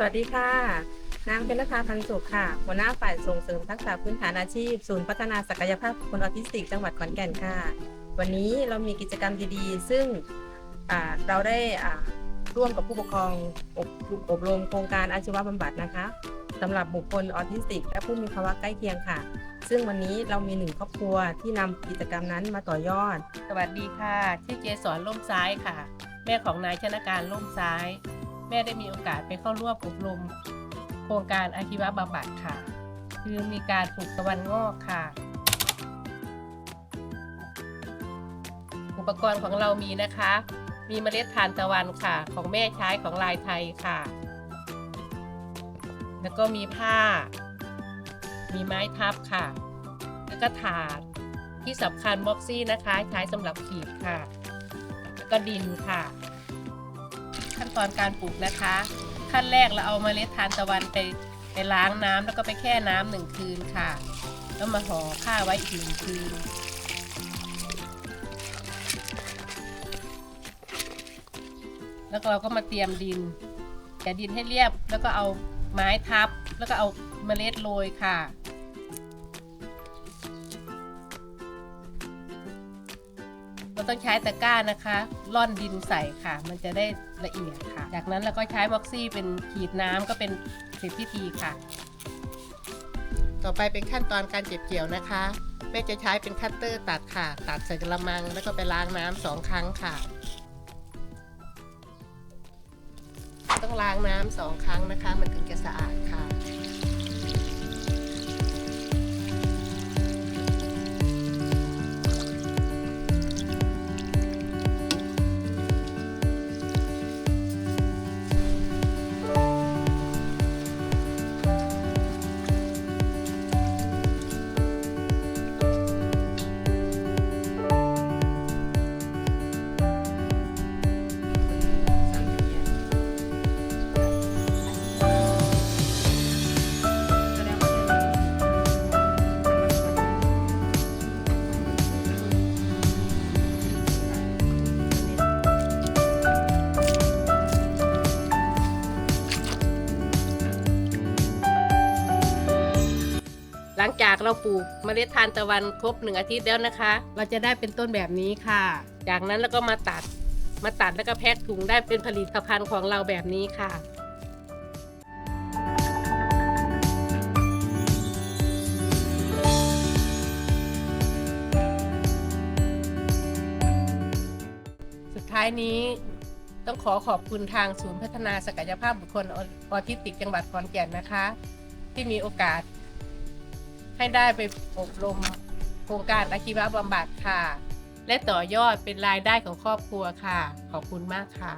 สวัสดีค่ะ นางเป็นนภาพันสุขค่ะ หัวหน้าฝ่ายส่งเสริมทักษะพื้นฐานอาชีพ ศูนย์พัฒนาศักยภาพคนออทิสติก จังหวัดขอนแก่นค่ะ วันนี้เรามีกิจกรรมดีๆ ซึ่งเราได้ร่วมกับผู้ปกครองอบอบรมโครงการอาชีวบำบัดนะคะสำหรับบุคคลออทิสติก และผู้มีภาวะใกล้เคียงค่ะ ซึ่งวันนี้เรามีหนึ่งครอบครัวที่นำกิจกรรมนั้นมาต่อยอด สวัสดีค่ะ ชื่อเกสรล่มซ้ายค่ะ แม่ของนายชนะการล่มซ้าย แม่ได้มีโอกาสไปเข้าร่วมอบรม โครงการอาชีวบำบัดค่ะ คือมีการปลูกตะวันงอกค่ะ อุปกรณ์ของเรามีนะคะ มีเมล็ดทานตะวันค่ะ ของแม่ใช้ของลายไทยค่ะ แล้วก็มีผ้า มีไม้ทับค่ะ แล้วก็ถาดที่สำคัญบ็อกซี่นะคะ ใช้สำหรับขีดค่ะ แล้วก็ดินค่ะ ขั้นตอนการปลูกนะคะ ขั้นแรกเราเอาเมล็ดทานตะวันไปไปล้างน้ำแล้วก็ไปแช่น้ำหนึ่งคืนค่ะ แล้วมาห่อผ้าไว้อีกหนึ่งคืน แล้วเราก็มาเตรียมดินแกะดินให้เรียบแล้วก็เอาไม้ทับ แล้วก็เอาเมล็ดโรยค่ะ ต้องใช้ตะกร้านะคะร่อนดินใส่ค่ะ มันจะได้ละเอียดค่ะ จากนั้นเราก็ใช้บ็อกซี่เป็นขีดน้ำก็เป็นเสร็จพิธีค่ะ ต่อไปเป็นขั้นตอนการเก็บเกี่ยวนะคะแม่จะใช้เป็นคัตเตอร์ตัดค่ะ ตัดใส่กระมัง แล้วก็ไปล้างน้ำสองครั้งค่ะ ต้องล้างน้ำสองครั้งนะคะ มันถึงจะสะอาดค่ะ หลังจากเราปลูกเมล็ดทานตะวันครบหนึ่งอาทิตย์แล้วนะคะ เราจะได้เป็นต้นแบบนี้ค่ะ จากนั้นเราก็มาตัด มาตัดแล้วก็แพ็คถุงได้เป็นผลิตภัณฑ์ของเราแบบนี้ค่ะสุดท้ายนี้ต้องขอขอบคุณทางศูนย์พัฒนาศักยภาพบุคคลออทิสติกจังหวัดขอนแก่นนะคะ ที่มีโอกาส ให้ได้ไปอบรมโครงการอาชีวะบำบัดค่ะ และต่อยอดเป็นรายได้ของครอบครัวค่ะ ขอบคุณมากค่ะ